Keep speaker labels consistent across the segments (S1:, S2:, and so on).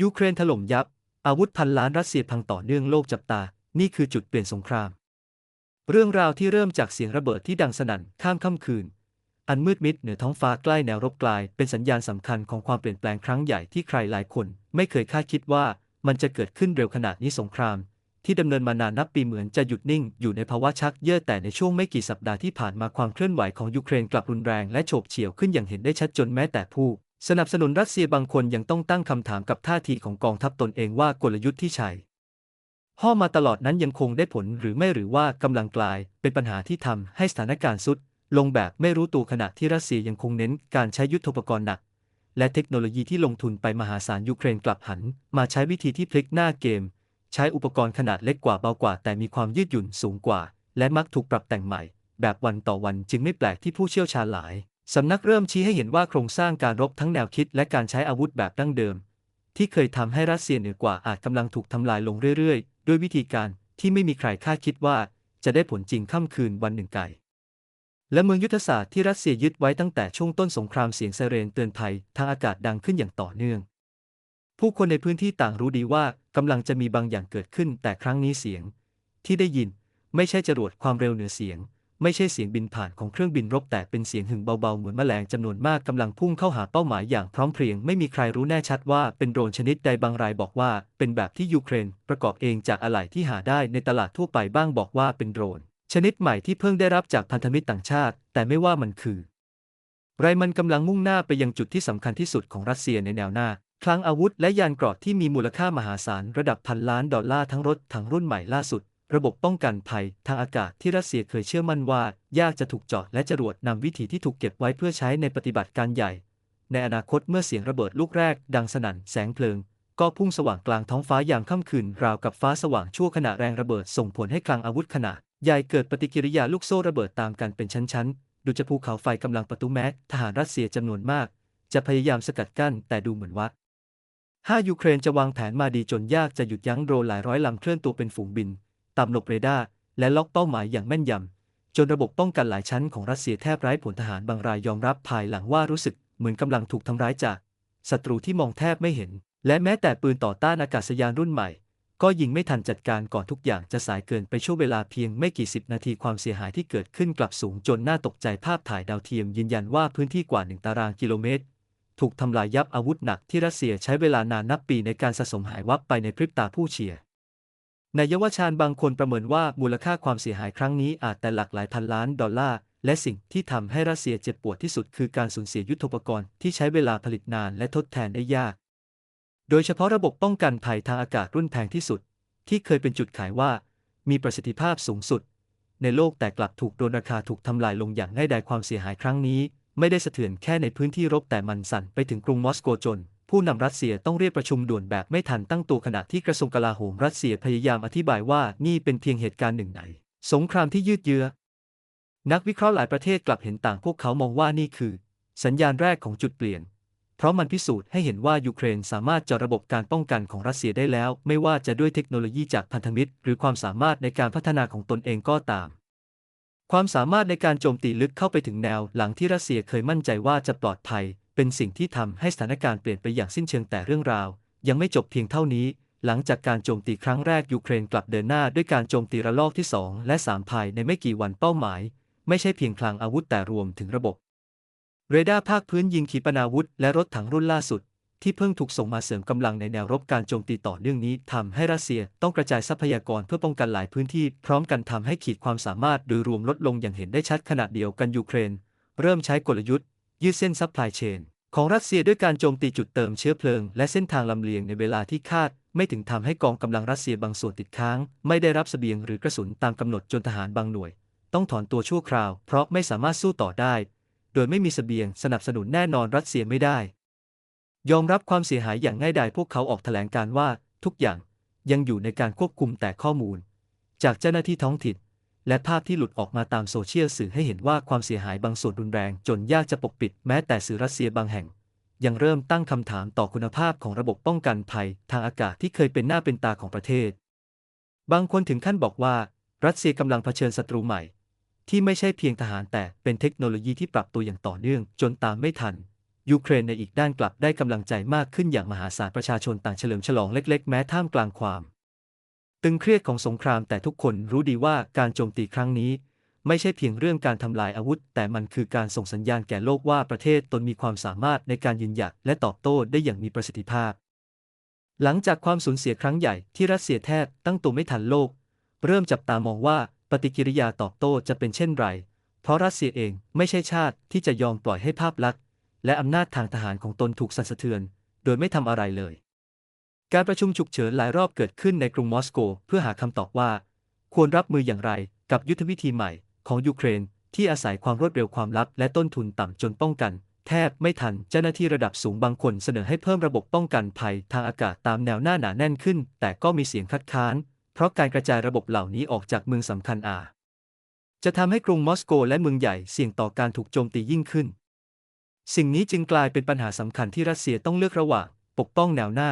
S1: ยูเครนถล่มยับ อาวุธพันล้านรัสเซียพังต่อเนื่องโลกจับตา นี่คือจุดเปลี่ยนสงคราม เรื่องราวที่เริ่มจากเสียงระเบิดที่ดังสนั่นข้ามค่ำคืน อันมืดมิดเหนือท้องฟ้าใกล้แนวรบกลาย เป็นสัญญาณสำคัญของความเปลี่ยนแปลงครั้งใหญ่ที่ใครหลายคน ไม่เคยคาดคิดว่ามันจะเกิดขึ้นเร็วขนาดนี้สงคราม ที่ดำเนินมานานนับปีเหมือนจะหยุดนิ่ง อยู่ในภาวะชักเย่อแต่ในช่วงไม่กี่สัปดาห์ที่ผ่านมาความเคลื่อนไหวของยูเครนกลับรุนแรงและโฉบเฉี่ยวขึ้นอย่างเห็นได้ชัดจนแม้แต่ผู้ สนับสนุนรัสเซียบางคนยังต้องตั้งคำถามกับท่าทีของกองทัพตนเองว่ากลยุทธ์ที่ใช้ห่อมาตลอดนั้นยังคงได้ผลหรือไม่หรือว่ากำลังกลายเป็นปัญหาที่ทำให้สถานการณ์สุด ลงแบบไม่รู้ตัวขณะที่รัสเซียยังคงเน้นการใช้ยุทธปกรณ์หนัก และเทคโนโลยีที่ลงทุนไปมหาศาลยูเครนกลับหัน มาใช้วิธีที่พลิกหน้าเกม ใช้อุปกรณ์ขนาดเล็กกว่าเบากว่า แต่มีความยืดหยุ่นสูงกว่า และมักถูกปรับแต่งใหม่ แบบวันต่อวันจึงไม่แปลกที่ผู้เชี่ยวชาญหลาย สำนักเริ่มชี้ให้เห็นว่าโครงสร้างการรบทั้งแนวคิดและการใช้อาวุธแบบดั้งเดิม ที่เคยทำให้รัสเซียเหนือกว่าอาจกำลังถูกทำลายลงเรื่อยๆ ด้วยวิธีการที่ไม่มีใครคาดคิดว่าจะได้ผลจริงค่ำคืนวันหนึ่งไกลและเมืองยุทธศาสตร์ที่รัสเซียยึดไว้ตั้งแต่ช่วงต้นสงครามเสียงไซเรนเตือนภัยทางอากาศดังขึ้นอย่างต่อเนื่อง ผู้คนในพื้นที่ต่างรู้ดีว่ากำลังจะมีบางอย่างเกิดขึ้น แต่ครั้งนี้เสียง ที่ได้ยินไม่ใช่จรวดความเร็วเหนือเสียง ไม่ใช่เสียงบินผ่านของเครื่องบินรบแต่เป็นเสียงหึ่งเบาๆ เหมือนแมลงจำนวนมากกำลังพุ่งเข้าหาเป้าหมายอย่างพร้อมเพรียง ไม่มีใครรู้แน่ชัดว่าเป็นโดรนชนิดใดบางรายบอกว่า เป็นแบบที่ยูเครน ประกอบเองจากอะไหล่ที่หาได้ในตลาดทั่วไปบ้างบอกว่าเป็นโดรน ชนิดใหม่ที่เพิ่งได้รับจากพันธมิตรต่างชาติ แต่ไม่ว่ามันคือ ไรมันกำลังมุ่งหน้าไปยังจุดที่สำคัญที่สุดของรัสเซียในแนวหน้าคลังอาวุธและยานเกราะที่มีมูลค่ามหาศาลระดับพันล้านดอลลาร์ทั้งรถถังรุ่นใหม่ล่าสุด ระบบป้องกันภัยทางอากาศที่รัสเซียเคยเชื่อมั่นว่า ยากจะถูกเจาะและจรวดนำวิธีที่ถูกเก็บไว้เพื่อใช้ในปฏิบัติการใหญ่ ในอนาคตเมื่อเสียงระเบิดลูกแรก ดังสนั่นแสงเพลิง ก็พุ่งสว่างกลางท้องฟ้ายามค่ำคืนราวกับฟ้าสว่างชั่วขณะแรงระเบิดส่งผลให้คลังอาวุธขนาดใหญ่เกิดปฏิกิริยาลูกโซ่ระเบิดตามกันเป็นชั้นๆดูจะภูเขาไฟกำลังประตูแมสทหารรัสเซียจำนวนมาก จะพยายามสกัดกั้นแต่ดูเหมือนว่าถ้ายูเครนจะวางแผนมาดีจนยากจะหยุดยั้งโดรนหลายร้อยลำเคลื่อนตัวเป็นฝูงบิน ตามหลบเรดาร์และล็อกเป้าหมายอย่างแม่นยำ จนระบบป้องกันหลายชั้นของรัสเซียแทบไร้ผลทหารบางรายยอมรับภายหลังว่ารู้สึกเหมือนกำลังถูกทำร้ายจากศัตรูที่มองแทบไม่เห็น และแม้แต่ปืนต่อต้านอากาศยานรุ่นใหม่ ก็ยิงไม่ทันจัดการก่อนทุกอย่างจะสายเกินไปช่วงเวลาเพียงไม่กี่สิบนาทีความเสียหายที่เกิดขึ้นกลับสูงจนน่าตกใจภาพถ่ายดาวเทียมยืนยันว่าพื้นที่กว่าหนึ่งตารางกิโลเมตรถูกทำลายยับอาวุธหนักที่รัสเซียใช้เวลานานนับปีในการสะสมหายวับไปในพริบตาผู้เชียร์ นายเยาวชนบางคนประเมินว่ามูลค่าความเสียหายครั้งนี้อาจแต่หลักหลายพันล้านดอลลาร์ และสิ่งที่ทำให้รัสเซียเจ็บปวดที่สุดคือการสูญเสียยุทโธปกรณ์ที่ใช้เวลาผลิตนานและทดแทนได้ยาก โดยเฉพาะระบบป้องกันภัยทางอากาศรุ่นแพงที่สุด ที่เคยเป็นจุดขายว่า มีประสิทธิภาพสูงสุด ในโลกแต่กลับถูกโดนราคาถูกทำลายลงอย่างง่ายดายความเสียหายครั้งนี้ ไม่ได้สะเทือนแค่ในพื้นที่รบแต่มันสั่นไปถึงกรุงมอสโกจน ผู้นำรัสเซียต้องเรียกประชุมด่วนแบบไม่ทันตั้งตัวขณะที่กระทรวงกลาโหมรัสเซียพยายามอธิบายว่านี่เป็นเพียงเหตุการณ์หนึ่งในสงครามที่ยืดเยื้อ นักวิเคราะห์หลายประเทศกลับเห็นต่างพวกเขามองว่านี่คือ สัญญาณแรกของจุดเปลี่ยน เพราะมันพิสูจน์ให้เห็นว่ายูเครนสามารถเจาะระบบการป้องกันของรัสเซียได้แล้ว ไม่ว่าจะด้วยเทคโนโลยีจากพันธมิตร หรือความสามารถในการพัฒนาของตนเองก็ตาม ความสามารถในการโจมตีลึกเข้าไปถึงแนวหลังที่รัสเซียเคยมั่นใจว่าจะปลอดภัย เป็นสิ่งที่ทำให้สถานการณ์เปลี่ยนไปอย่างสิ้นเชิงแต่เรื่องราว ยังไม่จบเพียงเท่านี้ หลังจากการโจมตีครั้งแรกยูเครนกลับเดินหน้าด้วยการโจมตีระลอกที่ 2 และ 3 ภายในไม่กี่วันเป้าหมาย ไม่ใช่เพียงคลังอาวุธแต่รวมถึงระบบ เรดาร์ภาคพื้นยิงขีปนาวุธและรถถังรุ่นล่าสุด ที่เพิ่งถูกส่งมาเสริมกำลังในแนวรบการโจมตีต่อเนื่องนี้ทำให้รัสเซียต้องกระจายทรัพยากรเพื่อป้องกันหลายพื้นที่ พร้อมกันทำให้ขีดความสามารถโดยรวมลดลงอย่างเห็นได้ชัดขณะเดียวกันยูเครนเริ่มใช้กลยุทธ์ ยืดเส้นซัพพลายเชนของรัสเซียด้วยการโจมตีจุดเติมเชื้อเพลิง และเส้นทางลำเลียงในเวลาที่คาด ไม่ถึงทำให้กองกำลังรัสเซียบางส่วนติดค้าง ไม่ได้รับเสบียงหรือกระสุนตามกำหนดจนทหารบางหน่วย ต้องถอนตัวชั่วคราว เพราะไม่สามารถสู้ต่อได้ โดยไม่มีเสบียงสนับสนุนแน่นอนรัสเซียไม่ได้ ยอมรับความเสียหายอย่างง่ายดายพวกเขาออกแถลงการว่า ทุกอย่างยังอยู่ในการควบคุมแต่ข้อมูล จากเจ้าหน้าที่ท้องถิ่น และภาพที่หลุดออกมาตามโซเชียลสื่อให้เห็นว่าความเสียหายบางส่วนรุนแรงจนยากจะปกปิดแม้แต่สื่อรัสเซียบางแห่ง ยังเริ่มตั้งคำถามต่อคุณภาพของระบบป้องกันภัย ทางอากาศที่เคยเป็นหน้าเป็นตาของประเทศ บางคนถึงขั้นบอกว่า รัสเซียกำลังเผชิญศัตรูใหม่ ที่ไม่ใช่เพียงทหารแต่เป็นเทคโนโลยีที่ปรับตัวอย่างต่อเนื่องจนตามไม่ทันยูเครนในอีกด้านกลับได้กำลังใจมากขึ้นอย่างมหาศาลประชาชนต่างเฉลิมฉลองเล็ก ๆ แม้ท่ามกลางความ ตึงเครียดของสงครามแต่ทุกคนรู้ดีว่าการโจมตีครั้งนี้ ไม่ใช่เพียงเรื่องการทำลายอาวุธ แต่มันคือการส่งสัญญาณแก่โลกว่าประเทศตนมีความสามารถในการยืนหยัดและตอบโต้ได้อย่างมีประสิทธิภาพ หลังจากความสูญเสียครั้งใหญ่ที่รัสเซียแทบตั้งตัวไม่ทันโลก เริ่มจับตามองว่าปฏิกิริยาตอบโต้จะเป็นเช่นไร เพราะรัสเซียเองไม่ใช่ชาติที่จะยอมปล่อยให้ภาพลักษณ์และอำนาจทางทหารของตนถูกสั่นสะเทือน โดยไม่ทำอะไรเลย การประชุมฉุกเฉินหลายรอบเกิดขึ้นในกรุงมอสโก เพื่อหาคำตอบว่า ควรรับมืออย่างไรกับยุทธวิธีใหม่ของยูเครน ที่อาศัยความรวดเร็วความลับ และต้นทุนต่ำจนป้องกัน แทบไม่ทันเจ้าหน้าที่ระดับสูงบางคนเสนอให้เพิ่มระบบป้องกันภัยทางอากาศตามแนวหน้าหนาแน่นขึ้น แต่ก็มีเสียงคัดค้าน เพราะการกระจายระบบเหล่านี้ออกจากเมืองสำคัญอาจะทำให้กรุงมอสโกและเมืองใหญ่เสี่ยงต่อการถูกโจมตียิ่งขึ้น สิ่งนี้จึงกลายเป็นปัญหาสำคัญที่รัสเซียต้องเลือกระหว่างปกป้องแนวหน้า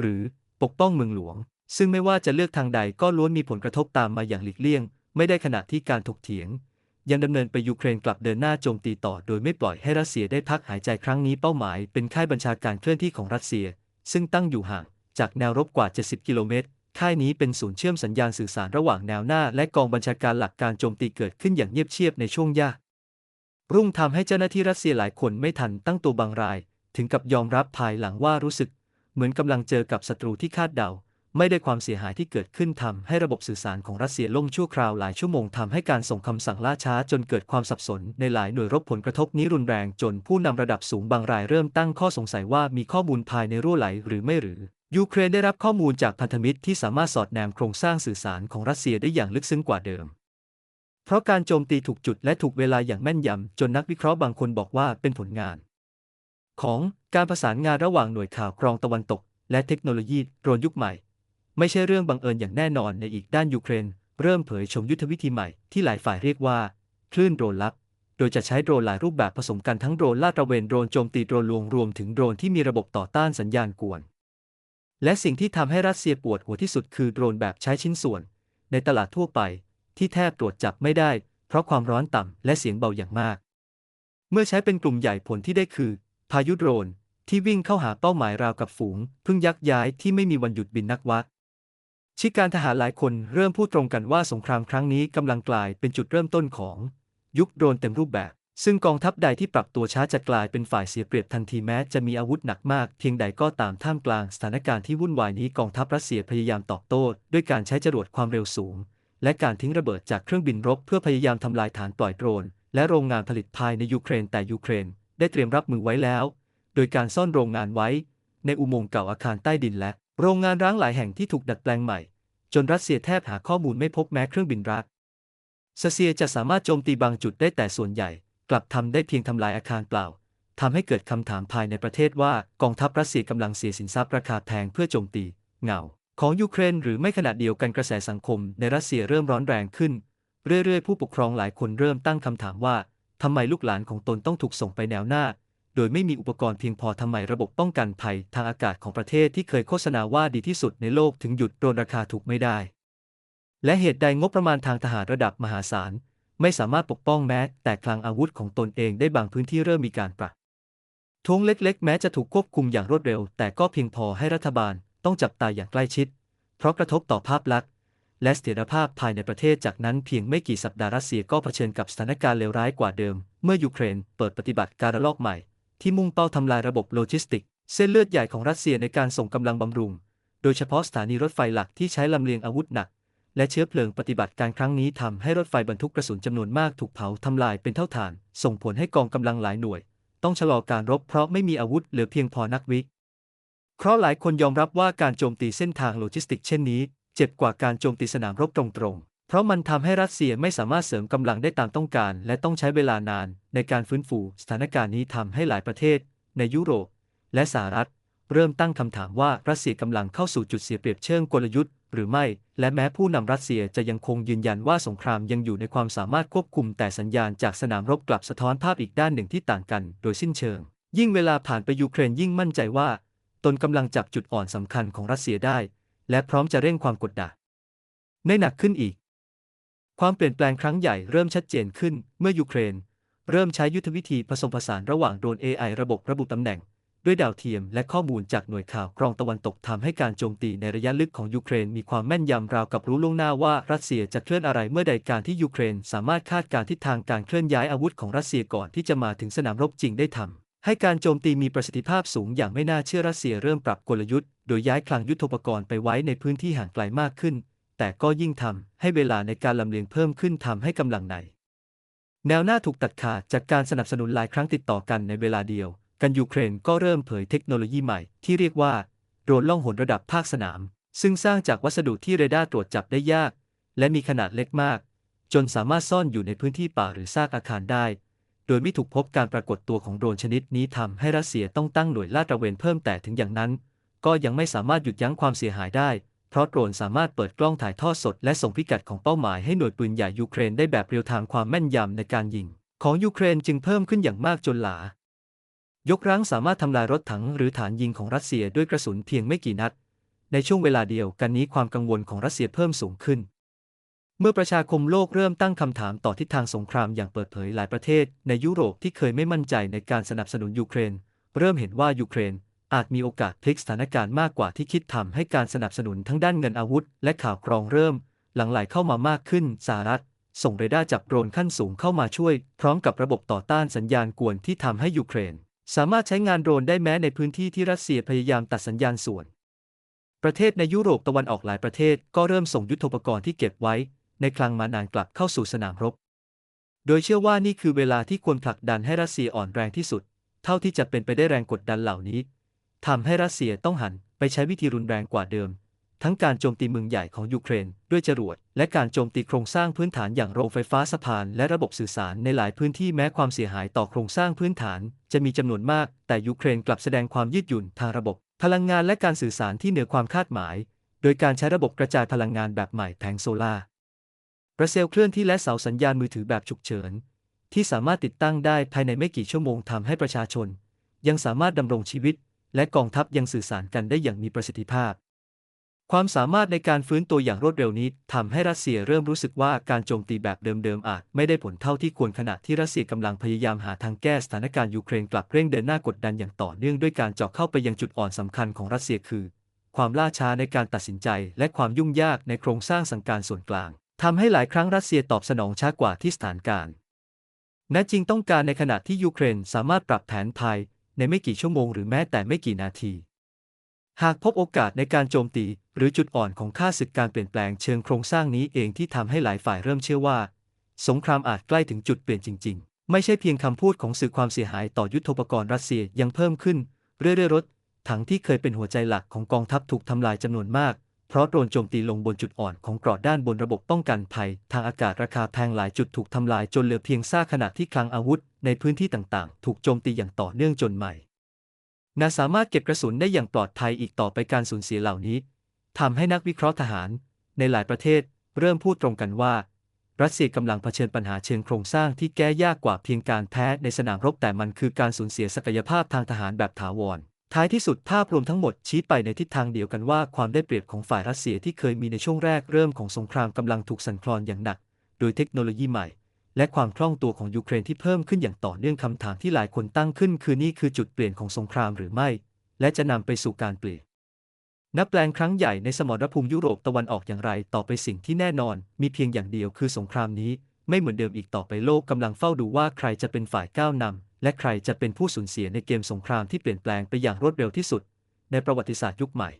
S1: หรือปกป้องเมืองหลวง ซึ่งไม่ว่าจะเลือกทางใดก็ล้วนมีผลกระทบตามมาอย่างหลีกเลี่ยง ไม่ได้ขณะที่การถกเถียง ยังดำเนินไปยูเครนกลับเดินหน้าโจมตีต่อ โดยไม่ปล่อยให้รัสเซียได้พักหายใจครั้งนี้เป้าหมายเป็นค่ายบัญชาการเคลื่อนที่ของรัสเซีย ซึ่งตั้งอยู่ห่างจากแนวรบกว่า 70 กิโลเมตรค่ายนี้เป็นศูนย์เชื่อมสัญญาณสื่อสารระหว่างแนวหน้า และกองบัญชาการหลักการโจมตีเกิดขึ้นอย่างเงียบเชียบในช่วงยากรุ่งทำให้เจ้าหน้าที่รัสเซียหลายคนไม่ทันตั้งตัวบางราย ถึงกับยอมรับภายหลังว่ารู้สึก เหมือนกำลังเจอกับศัตรูที่คาดเดา ไม่ได้ความเสียหายที่เกิดขึ้นทำให้ระบบสื่อสารของรัสเซียล่มชั่วคราวหลายชั่วโมงทำให้การส่งคำสั่งล่าช้าจนเกิดความสับสนในหลายหน่วยรบผลกระทบนี้รุนแรงจนผู้นำระดับสูงบางรายเริ่มตั้งข้อสงสัยว่ามีข้อมูลภายในรั่วไหลหรือไม่หรือยูเครนได้รับข้อมูลจากพันธมิตรที่สามารถสอดแนมโครงสร้างสื่อสารของรัสเซียได้อย่างลึกซึ้งกว่าเดิม เพราะการโจมตีถูกจุดและถูกเวลาอย่างแม่นยำจนนักวิเคราะห์บางคนบอกว่าเป็นผลงาน ของการประสานงานระหว่างหน่วยข่าวกรองตะวันตก และเทคโนโลยีโดรนยุคใหม่ ไม่ใช่เรื่องบังเอิญอย่างแน่นอนในอีกด้านยูเครน เริ่มเผยชมยุทธวิธีใหม่ที่หลายฝ่ายเรียกว่า คลื่นโดรนลับ โดยจะใช้โดรนหลายรูปแบบผสมกันทั้งโดรนลาดตระเวนโดรนโจมตีโดรนลวงรวมถึงโดรนที่มีระบบต่อต้านสัญญาณกวน และสิ่งที่ทำให้รัสเซียปวดหัวที่สุดคือโดรนแบบใช้ชิ้นส่วน ในตลาดทั่วไป ที่แทบตรวจจับไม่ได้ เพราะความร้อนต่ำและเสียงเบาอย่างมาก เมื่อใช้เป็นกลุ่มใหญ่ผลที่ได้คือ พายุโดรนที่วิ่งเข้าหาเป้าหมายราวกับฝูงพึ่งยักย้ายที่ไม่มีวันหยุดบินนักวัดชิการทหารหลายคนเริ่มพูดตรงกันว่าสงครามครั้งนี้กำลังกลายเป็นจุดเริ่มต้นของยุคโดรนเต็มรูปแบบ ซึ่งกองทัพใดที่ปรับตัวช้าจะกลายเป็นฝ่ายเสียเปรียบทันทีแม้จะมีอาวุธหนักมาก เพียงใดก็ตามท่ามกลางสถานการณ์ที่วุ่นวายนี้กองทัพรัสเซียพยายามตอบโต้ด้วยการใช้จรวดความเร็วสูง และการทิ้งระเบิดจากเครื่องบินรบ เพื่อพยายามทำลายฐานปล่อยโดรนและโรงงานผลิตภายในยูเครนแต่ยูเครน ได้เตรียมรับมือไว้แล้ว โดยการซ่อนโรงงานไว้ ในอุโมงค์เก่าอาคารใต้ดินและ โรงงานร้างหลายแห่งที่ถูกดัดแปลงใหม่ จนรัสเซียแทบหาข้อมูลไม่พบแม้เครื่องบินรักรัสเซียจะสามารถโจมตีบางจุดได้แต่ส่วนใหญ่ กลับทำได้เพียงทำลายอาคารเปล่าทำให้เกิดคำถามภายในประเทศว่ากองทัพรัสเซียกำลังเสียสินทรัพย์ราคาแพงเพื่อโจมตีเงาของยูเครนหรือไม่ขณะเดียวกันกระแสสังคมในรัสเซียเริ่มร้อนแรงขึ้น เรื่อยๆ ผู้ปกครองหลายคนเริ่มตั้งคำถามว่า ทำไมลูกหลานของตนต้องถูกส่งไปแนวหน้า โดยไม่มีอุปกรณ์เพียงพอทำไมระบบป้องกันภัยทางอากาศของประเทศที่เคยโฆษณาว่าดีที่สุดในโลกถึงหยุดโดนราคาถูกไม่ได้ และเหตุใดงบประมาณทางทหารระดับมหาศาล ไม่สามารถปกป้องแม้ แต่คลังอาวุธของตนเองได้บางพื้นที่เริ่มมีการปรับทงเล็กๆ แม้จะถูกควบคุมอย่างรวดเร็ว แต่ก็เพียงพอให้รัฐบาลต้องจับตาอย่างใกล้ชิด เพราะกระทบต่อภาพลักษณ์ และเสถียรภาพภายในประเทศจากนั้นเพียงไม่กี่สัปดาห์รัสเซียก็เผชิญกับสถานการณ์เลวร้ายกว่าเดิม เมื่อยูเครนเปิดปฏิบัติการระลอกใหม่ ที่มุ่งเป้าทำลายระบบโลจิสติก เส้นเลือดใหญ่ของรัสเซียในการส่งกำลังบำรุง โดยเฉพาะสถานีรถไฟหลักที่ใช้ลำเลียงอาวุธหนัก และเชื้อเพลิงปฏิบัติการครั้งนี้ทำให้รถไฟบรรทุกกระสุนจำนวนมากถูกเผาทำลายเป็นเท่าฐาน ส่งผลให้กองกำลังหลายหน่วย ต้องชะลอการรบเพราะไม่มีอาวุธเหลือเพียงพอนักวิเคราะห์หลายคนยอมรับว่าการโจมตีเส้นทางโลจิสติกเช่นนี้ จ็บกว่าการโจมตีสนามรบตรงๆ เพราะมันทำให้รัสเซียไม่สามารถเสริมกำลังได้ตามต้องการ และต้องใช้เวลานานในการฟื้นฟู สถานการณ์นี้ทำให้หลายประเทศ ในยุโรป และสหรัฐ เริ่มตั้งคำถามว่ารัสเซียกำลังเข้าสู่จุดเสียเปรียบเชิงกลยุทธ์หรือไม่ และแม้ผู้นำรัสเซียจะยังคงยืนยันว่าสงครามยังอยู่ในความสามารถควบคุม แต่สัญญาณจากสนามรบกลับสะท้อนภาพอีกด้านหนึ่งที่ต่างกัน โดยสิ้นเชิง ยิ่งเวลาผ่านไปยูเครนยิ่งมั่นใจว่า ตนกำลังจับจุดอ่อนสำคัญของรัสเซียได้ และพร้อมจะเร่งความกดดันในหนักขึ้นอีก ความเปลี่ยนแปลงครั้งใหญ่เริ่มชัดเจนขึ้นเมื่อยูเครน เริ่มใช้ยุทธวิธีผสมผสานระหว่างโดรน AI ระบบระบุตำแหน่ง ด้วยดาวเทียมและข้อมูลจากหน่วยข่าวกรองตะวันตกทำให้การโจมตีในระยะลึกของยูเครนมีความแม่นยำราวกับรู้ล่วงหน้าว่ารัสเซียจะเคลื่อนอะไรเมื่อใดการที่ยูเครน สามารถคาดการณ์ทิศทางการเคลื่อนย้ายอาวุธของรัสเซียก่อนที่จะมาถึงสนามรบจริงได้ทำให้การโจมตีมีประสิทธิภาพสูงอย่างไม่น่าเชื่อรัสเซียเริ่มปรับกลยุทธ์ โดยย้ายคลังยุทโธปกรณ์ไปไว้ในพื้นที่ห่างไกลมากขึ้น แต่ก็ยิ่งทำให้เวลาในการลำเลียงเพิ่มขึ้นทำให้กำลังใน แนวหน้าถูกตัดขาดจากการสนับสนุนหลายครั้งติดต่อกันในเวลาเดียว กันยูเครนก็เริ่มเผยเทคโนโลยีใหม่ ที่เรียกว่าโดรนล่องหนระดับภาคสนาม ซึ่งสร้างจากวัสดุที่เรดาร์ตรวจจับได้ยาก และมีขนาดเล็กมาก จนสามารถซ่อนอยู่ในพื้นที่ป่าหรือซากอาคารได้ โดยไม่ถูกพบการปรากฏตัวของโดรนชนิดนี้ทำให้รัสเซียต้องตั้งหน่วยลาดตระเวนเพิ่มแต่ถึงอย่างนั้น ก็ยังไม่สามารถหยุดยั้งความเสียหายได้ เพราะโดรนสามารถเปิดกล้องถ่ายทอดสด และส่งพิกัดของเป้าหมายให้หน่วยปืนใหญ่ยูเครนได้แบบเรียลไทม์ความแม่นยำในการยิง ของยูเครนจึงเพิ่มขึ้นอย่างมากจนหลา ยกรั้งสามารถทำลายรถถังหรือฐานยิงของรัสเซียด้วยกระสุนเพียงไม่กี่นัด ในช่วงเวลาเดียวกันนี้ความกังวลของรัสเซียเพิ่มสูงขึ้นเมื่อประชาคมโลกเริ่มตั้งคำถามต่อทิศทางสงครามอย่างเปิดเผยหลายประเทศ ในยุโรปที่เคยไม่มั่นใจในการสนับสนุนยูเครน เริ่มเห็นว่ายูเครน อาจมีโอกาสพลิกสถานการณ์มากกว่าที่คิดทำให้การสนับสนุนทั้งด้านเงินอาวุธ และข่าวกรองเริ่ม หลั่งไหลเข้ามามากขึ้นสหรัฐ ส่งเรดาร์จับโดรนขั้นสูงเข้ามาช่วย พร้อมกับระบบต่อต้านสัญญาณกวนที่ทำให้ยูเครน สามารถใช้งานโดรนได้แม้ในพื้นที่ที่รัสเซียพยายามตัดสัญญาณส่วน ประเทศในยุโรปตะวันออกหลายประเทศก็เริ่มส่งยุทโธปกรณ์ที่เก็บไว้ ในคลังมานานกลับเข้าสู่สนามรบ โดยเชื่อว่านี่คือเวลาที่ควรผลักดันให้รัสเซียอ่อนแรงที่สุด เท่าที่จะเป็นไปได้แรงกดดันเหล่านี้ ทำให้รัสเซียต้องหันไปใช้วิธีรุนแรงกว่าเดิม ทั้งการโจมตีเมืองใหญ่ของยูเครน ด้วยจรวด และการโจมตีโครงสร้างพื้นฐานอย่างโรงไฟฟ้าสะพาน และระบบสื่อสารในหลายพื้นที่แม้ความเสียหายต่อโครงสร้างพื้นฐาน จะมีจำนวนมาก แต่ยูเครนกลับแสดงความยืดหยุ่นทางระบบ พลังงานและการสื่อสารที่เหนือความคาดหมาย โดยการใช้ระบบกระจายพลังงานแบบใหม่แผงโซลาร์ประเซลเคลื่อนที่และเสาสัญญาณมือถือแบบฉุกเฉิน ที่สามารถติดตั้งได้ภายในไม่กี่ชั่วโมงทำให้ประชาชน ยังสามารถดำรงชีวิต และกองทัพยังสื่อสารกันได้อย่างมีประสิทธิภาพ ความสามารถในการฟื้นตัวอย่างรวดเร็วนี้ทำให้รัสเซียเริ่มรู้สึกว่าการโจมตีแบบเดิมๆอาจไม่ได้ผลเท่าที่ควรขณะที่รัสเซียกำลังพยายามหาทางแก้สถานการณ์ยูเครนกลับเร่งเดินหน้ากดดันอย่างต่อเนื่องด้วยการเจาะเข้าไปยังจุดอ่อนสำคัญของรัสเซียคือ ความล่าช้าในการตัดสินใจ และความยุ่งยากในโครงสร้างสังการส่วนกลางทำให้หลายครั้งรัสเซียตอบสนองช้ากว่าที่สถานการณ์และจริงต้องการในขณะที่ยูเครนสามารถปรับแผนภาย ในไม่กี่ชั่วโมงหรือแม้แต่ไม่กี่นาที หากพบโอกาสในการโจมตี หรือจุดอ่อนของค่าศึกการเปลี่ยนแปลงเชิงโครงสร้างนี้เองที่ทำให้หลายฝ่ายเริ่มเชื่อว่า สงครามอาจใกล้ถึงจุดเปลี่ยนจริง ๆ ไม่ใช่เพียงคำพูดของสื่อความเสียหายต่อยุทโธปกรณ์รัสเซียยังเพิ่มขึ้น เรื่อยๆรถถังที่เคยเป็นหัวใจหลักของกองทัพถูกทำลายจำนวนมากเพราะโดนโจมตีลงบนจุดอ่อนของกราะด้านบนระบบป้องกันภัย ทางอากาศราคาแพงหลายจุดถูกทำลายจนเหลือเพียงซากขณะที่คลังอาวุธ ในพื้นที่ต่างๆ ถูกโจมตีอย่างต่อเนื่องจนใหม่นาสามารถเก็บกระสุนได้อย่างปลอดภัยอีกต่อไปการสูญเสียเหล่านี้ทำให้นักวิเคราะห์ทหาร ในหลายประเทศ เริ่มพูดตรงกันว่า รัสเซียกำลังเผชิญปัญหาเชิงโครงสร้างที่แก้ยากกว่าเพียงการแพ้ในสนามรบแต่มันคือการสูญเสียศักยภาพทางทหารแบบถาวร ท้ายที่สุดภาพรวมทั้งหมดชี้ไปในทิศทางเดียวกันว่าความได้เปรียบของฝ่ายรัสเซียที่เคยมีในช่วงแรกเริ่มของสงครามกำลังถูกสั่นคลอนอย่างหนัก โดยเทคโนโลยีใหม่ และความคล่องตัวของยูเครนที่เพิ่มขึ้นอย่างต่อเนื่องคำถามที่หลายคนตั้งขึ้น คือนี่คือจุดเปลี่ยนของสงครามหรือไม่ และจะนำไปสู่การเปลี่ยนนับแปลงครั้งใหญ่ในสมรภูมิยุโรปตะวันออกอย่างไรต่อไปสิ่งที่แน่นอน มีเพียงอย่างเดียวคือสงครามนี้ไม่เหมือนเดิมอีกต่อไปโลกกำลังเฝ้าดูว่าใครจะเป็นฝ่ายก้าวนำและใครจะเป็นผู้สูญเสียในเกมสงครามที่เปลี่ยนแปลงไปอย่างรวดเร็วที่สุด ในประวัติศาสตร์ยุคใหม่